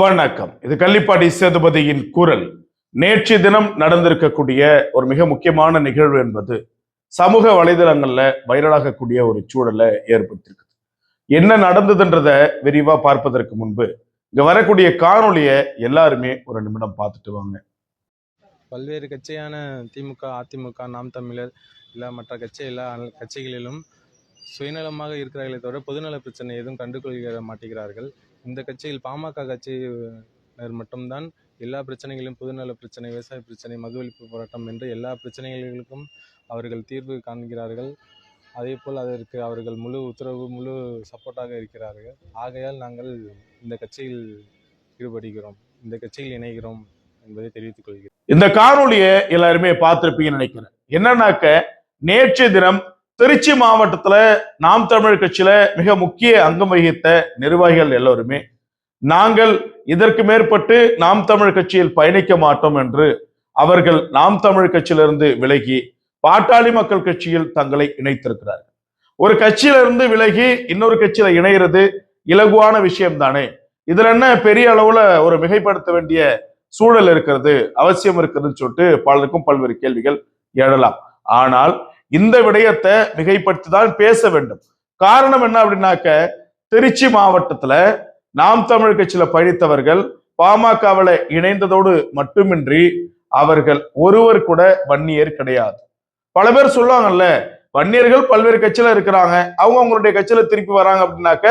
வணக்கம். இது கள்ளிப்பாடி சேதுபதியின் குரல். நேற்று தினம் நடந்திருக்கக்கூடிய ஒரு மிக முக்கியமான நிகழ்வு என்பது சமூக வலைதளங்கள்ல வைரலாகக்கூடிய ஒரு சூழலை ஏற்படுத்தியிருக்கு. என்ன நடந்ததுன்றத விரிவா பார்ப்பதற்கு முன்பு இங்க வரக்கூடிய காணொளியை எல்லாருமே ஒரு நிமிடம் பார்த்துட்டு வாங்க. பல்வேறு கட்சியான திமுக அதிமுக நாம் தமிழர் இல்லை மற்ற கட்சி எல்லா கட்சிகளிலும் சுயநலமாக இருக்கிறார்களே தவிர பொதுநல பிரச்சனை எதுவும் கண்டுகொள்கிற மாட்டேங்கிறார்கள் இந்த கட்சியில் பாமக கட்சியினர் மட்டும்தான் எல்லா பிரச்சனைகளிலும் பொதுநல பிரச்சனை விவசாய பிரச்சனை மது போராட்டம் என்று எல்லா பிரச்சனைகளுக்கும் அவர்கள் தீர்வு காண்கிறார்கள். அதேபோல் அதற்கு அவர்கள் முழு உத்தரவு முழு சப்போர்ட்டாக இருக்கிறார்கள். ஆகையால் நாங்கள் இந்த கட்சியில் ஈடுபடுகிறோம். இந்த கட்சியில் இணைகிறோம் என்பதை தெரிவித்துக் கொள்கிறேன். இந்த காணொலியை எல்லாருமே பார்த்திருப்பீங்கன்னு நினைக்கிறேன். என்னன்னாக்க நேற்று தினம் திருச்சி மாவட்டத்துல நாம் தமிழ் கட்சியில மிக முக்கிய அங்கம் வகித்த நிர்வாகிகள் எல்லோருமே நாங்கள் இதற்கு மேற்பட்டு நாம் தமிழ் கட்சியில் பயணிக்க மாட்டோம் என்று அவர்கள் நாம் தமிழ் கட்சியிலிருந்து விலகி பாட்டாளி மக்கள் கட்சியில் தங்களை இணைத்திருக்கிறார்கள். ஒரு கட்சியிலிருந்து விலகி இன்னொரு கட்சியில இணைகிறது இலகுவான விஷயம் தானே இதுல என்ன பெரிய அளவுல ஒரு மிகைப்படுத்த வேண்டிய சூழல் இருக்கிறது அவசியம் இருக்கிறதுன்னு சொல்லிட்டு பலருக்கும் பல்வேறு கேள்விகள் எழலாம். ஆனால் இந்த விடயத்தை மிகைப்படுத்தி தான் பேச வேண்டும். காரணம் என்ன அப்படின்னாக்க திருச்சி மாவட்டத்துல நாம் தமிழ் கட்சியில பயணித்தவர்கள் பாமகவில் இணைந்ததோடு மட்டுமின்றி அவர்கள் ஒருவர் கூட வன்னியர் கிடையாது. பல பேர் சொல்லுவாங்கல்ல வன்னியர்கள் பல்வேறு கட்சியில இருக்கிறாங்க அவங்க அவங்களுடைய கட்சியில திருப்பி வராங்க அப்படின்னாக்க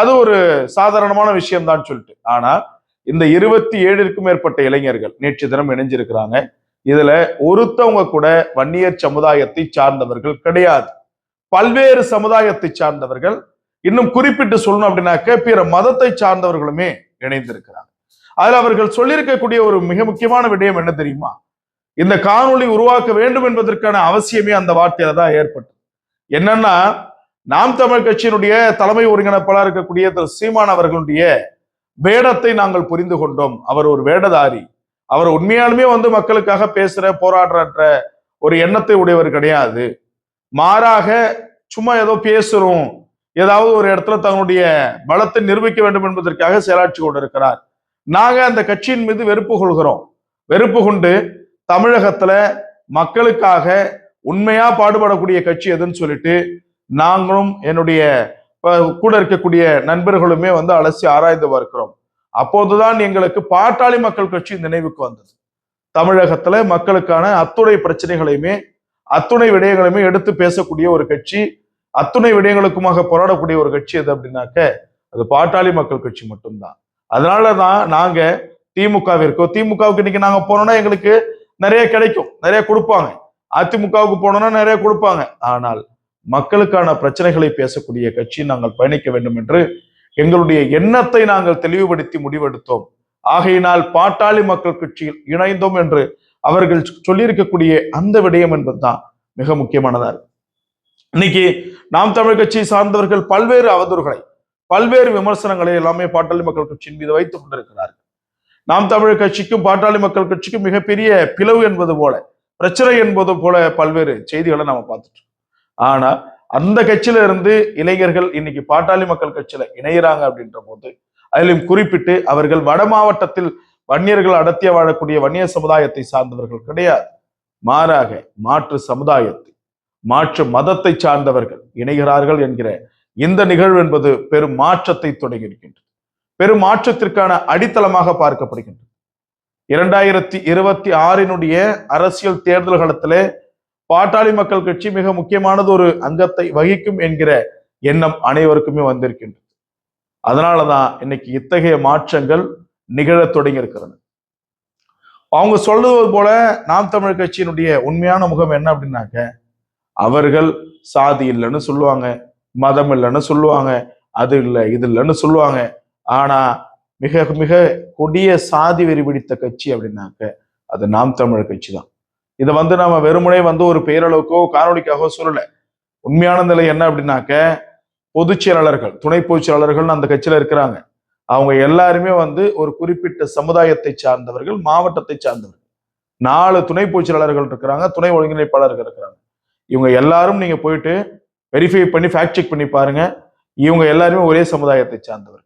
அது ஒரு சாதாரணமான விஷயம் தான் சொல்லிட்டு. ஆனா இந்த இருபத்தி ஏழிற்கும் மேற்பட்ட இளைஞர்கள் நேற்று தினம் இணைஞ்சிருக்கிறாங்க. இதுல ஒருத்தவங்க கூட வன்னியர் சமுதாயத்தை சார்ந்தவர்கள் கிடையாது. பல்வேறு சமுதாயத்தை சார்ந்தவர்கள் இன்னும் குறிப்பிட்டு சொல்லணும் அப்படின்னாக்க பிற மதத்தை சார்ந்தவர்களுமே இணைந்திருக்கிறாங்க. அதுல அவர்கள் சொல்லியிருக்கக்கூடிய ஒரு மிக முக்கியமான விடயம் என்ன தெரியுமா? இந்த காணொளி உருவாக்க வேண்டும் என்பதற்கான அவசியமே அந்த வார்த்தையில தான் ஏற்பட்டது. என்னன்னா நாம் தமிழ் கட்சியினுடைய தலைமை ஒருங்கிணைப்பாளர் இருக்கக்கூடிய திரு சீமான் அவர்களுடைய வேடத்தை நாங்கள் புரிந்து கொண்டோம். அவர் ஒரு வேடதாரி. அவர் உண்மையாலுமே வந்து மக்களுக்காக பேசுற போராடுற ஒரு எண்ணத்தை உடையவர் கிடையாது. மாறாக சும்மா ஏதோ பேசுறோம். ஏதாவது ஒரு இடத்துல தன்னுடைய பலத்தை நிரூபிக்க வேண்டும் என்பதற்காக செயலாற்றி கொண்டிருக்கிறார். நாங்க அந்த கட்சியின் மீது வெறுப்பு கொள்கிறோம். வெறுப்பு கொண்டு தமிழகத்துல மக்களுக்காக உண்மையா பாடுபடக்கூடிய கட்சி எதுன்னு சொல்லிட்டு நாங்களும் என்னுடைய கூட இருக்கக்கூடிய நண்பர்களுமே வந்து அலசி ஆராய்ந்து பார்க்கிறோம். அப்போதுதான் எங்களுக்கு பாட்டாளி மக்கள் கட்சி நினைவுக்கு வந்தது. தமிழகத்துல மக்களுக்கான அத்துணை பிரச்சனைகளையுமே அத்துணை விடயங்களையுமே எடுத்து பேசக்கூடிய ஒரு கட்சி அத்துணை விடயங்களுக்குமாக போராடக்கூடிய ஒரு கட்சி எது அப்படின்னாக்க அது பாட்டாளி மக்கள் கட்சி மட்டும்தான். அதனாலதான் நாங்க திமுகவிற்கோ திமுகவுக்கு இன்னைக்கு நாங்க போனோம்னா எங்களுக்கு நிறைய கிடைக்கும் நிறைய கொடுப்பாங்க. அதிமுகவுக்கு போனோம்னா நிறைய கொடுப்பாங்க. ஆனால் மக்களுக்கான பிரச்சனைகளை பேசக்கூடிய கட்சி நாங்கள் பயணிக்க வேண்டும் என்று எங்களுடைய எண்ணத்தை நாங்கள் தெளிவுபடுத்தி முடிவெடுத்தோம். ஆகையினால் பாட்டாளி மக்கள் கட்சியில் இணைந்தோம் என்று அவர்கள் சொல்லியிருக்கக்கூடிய அந்த விடயம் என்பதுதான் மிக முக்கியமானதா இருக்கு. இன்னைக்கு நாம் தமிழ் கட்சியை சார்ந்தவர்கள் பல்வேறு அவதூறுகளை பல்வேறு விமர்சனங்களை எல்லாமே பாட்டாளி மக்கள் கட்சியின் மீது வைத்துக் கொண்டிருக்கிறார்கள். நாம் தமிழ் கட்சிக்கும் பாட்டாளி மக்கள் கட்சிக்கும் மிகப்பெரிய பிளவு என்பது போல பிரச்சனை என்பது போல பல்வேறு செய்திகளை நாம பார்த்துட்டு இருக்கோம். ஆனா அந்த கட்சியில இருந்து இளைஞர்கள் இன்னைக்கு பாட்டாளி மக்கள் கட்சியில இணையிறாங்க அப்படின்ற போது அதிலும் குறிப்பிட்டு அவர்கள் வட மாவட்டத்தில் வன்னியர்கள் அடர்த்திய வாழக்கூடிய வன்னிய சமுதாயத்தை சார்ந்தவர்கள் கிடையாது. மாறாக மாற்று சமுதாயத்தை மாற்று மதத்தை சார்ந்தவர்கள் இணைகிறார்கள் என்கிற இந்த நிகழ்வு என்பது பெரும் மாற்றத்தை தொடங்கியிருக்கின்றது. பெரும் மாற்றத்திற்கான அடித்தளமாக பார்க்கப்படுகின்றது. இரண்டாயிரத்தி இருபத்தி ஆறினுடைய அரசியல் தேர்தல் களத்திலே பாட்டாளி மக்கள் கட்சி மிக முக்கியமானது ஒரு அங்கத்தை வகிக்கும் என்கிற எண்ணம் அனைவருக்குமே வந்திருக்கின்றது. அதனாலதான் இன்னைக்கு இத்தகைய மாற்றங்கள் நிகழத் தொடங்கி இருக்கிறது அவங்க சொல்றது போல நாம் தமிழ் கட்சியினுடைய உண்மையான முகம் என்ன அப்படின்னாக்க அவர்கள் சாதி இல்லைன்னு சொல்லுவாங்க மதம் இல்லைன்னு சொல்லுவாங்க அது இல்லை இது இல்லைன்னு சொல்லுவாங்க. ஆனா மிக மிக கொடிய சாதி வெறி பிடித்த கட்சி அப்படின்னாக்க அது நாம் தமிழ் கட்சி தான் இதை வந்து நம்ம வெறுமனே வந்து ஒரு பேரளவுக்கோ காணொலிக்காகவோ சொல்லல. உண்மையான நிலை என்ன அப்படின்னாக்க பொதுச் செயலாளர்கள் துணை பொதுச் செயலாளர்கள் அந்த கட்சியில இருக்கிறாங்க. அவங்க எல்லாருமே வந்து ஒரு குறிப்பிட்ட சமுதாயத்தை சார்ந்தவர்கள் மாவட்டத்தை சார்ந்தவர்கள். நாலு துணை பொதுச் செயலாளர்கள் இருக்கிறாங்க துணை ஒருங்கிணைப்பாளர்கள் இருக்கிறாங்க. இவங்க எல்லாரும் நீங்க போயிட்டு வெரிஃபை பண்ணி ஃபேக்ட் செக் பண்ணி பாருங்க. இவங்க எல்லாருமே ஒரே சமுதாயத்தை சார்ந்தவர்கள்.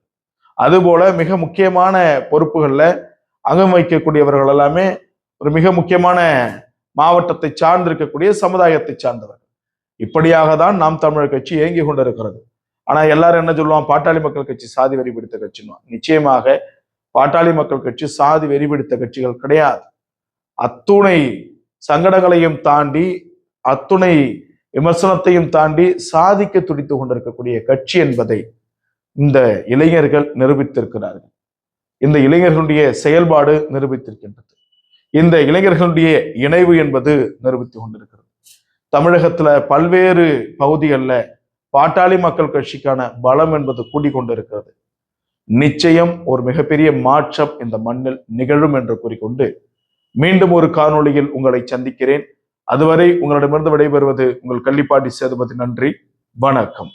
அதுபோல மிக முக்கியமான பொறுப்புகளில் அங்கம் வைக்கக்கூடியவர்கள் எல்லாமே ஒரு மிக முக்கியமான மாவட்டத்தை சார்ந்திருக்கக்கூடிய சமுதாயத்தை சார்ந்தவர். இப்படியாக தான் நாம் தமிழர் கட்சி இயங்கி கொண்டிருக்கிறது. ஆனா எல்லாரும் என்ன சொல்லுவான் பாட்டாளி மக்கள் கட்சி சாதி வெறி பிடித்த கட்சின்னு நிச்சயமாக பாட்டாளி மக்கள் கட்சி சாதி வெறி பிடித்த கட்சிகள் கிடையாது. அத்துணை சங்கடங்களையும் தாண்டி அத்துணை விமர்சனத்தையும் தாண்டி சாதிக்க துடித்து கொண்டிருக்கக்கூடிய கட்சி என்பதை இந்த இளைஞர்கள் நிரூபித்திருக்கிறார்கள். இந்த இளைஞர்களுடைய செயல்பாடு நிரூபித்திருக்கின்றது. இந்த இளைஞர்களுடைய இணைவு என்பது நிரூபித்து கொண்டிருக்கிறது. தமிழகத்துல பல்வேறு பகுதிகளில் பாட்டாளி மக்கள் கட்சிக்கான பலம் என்பது கூடிக் கொண்டிருக்கிறது. நிச்சயம் ஒரு மிகப்பெரிய மாற்றம் இந்த மண்ணில் நிகழும் என்று கூறிக்கொண்டு மீண்டும் ஒரு காணொளியில் உங்களை சந்திக்கிறேன். அதுவரை உங்களிடமிருந்து விடைபெறுவது உங்கள் கள்ளிப்பாட்டி சேதுபதி. நன்றி. வணக்கம்.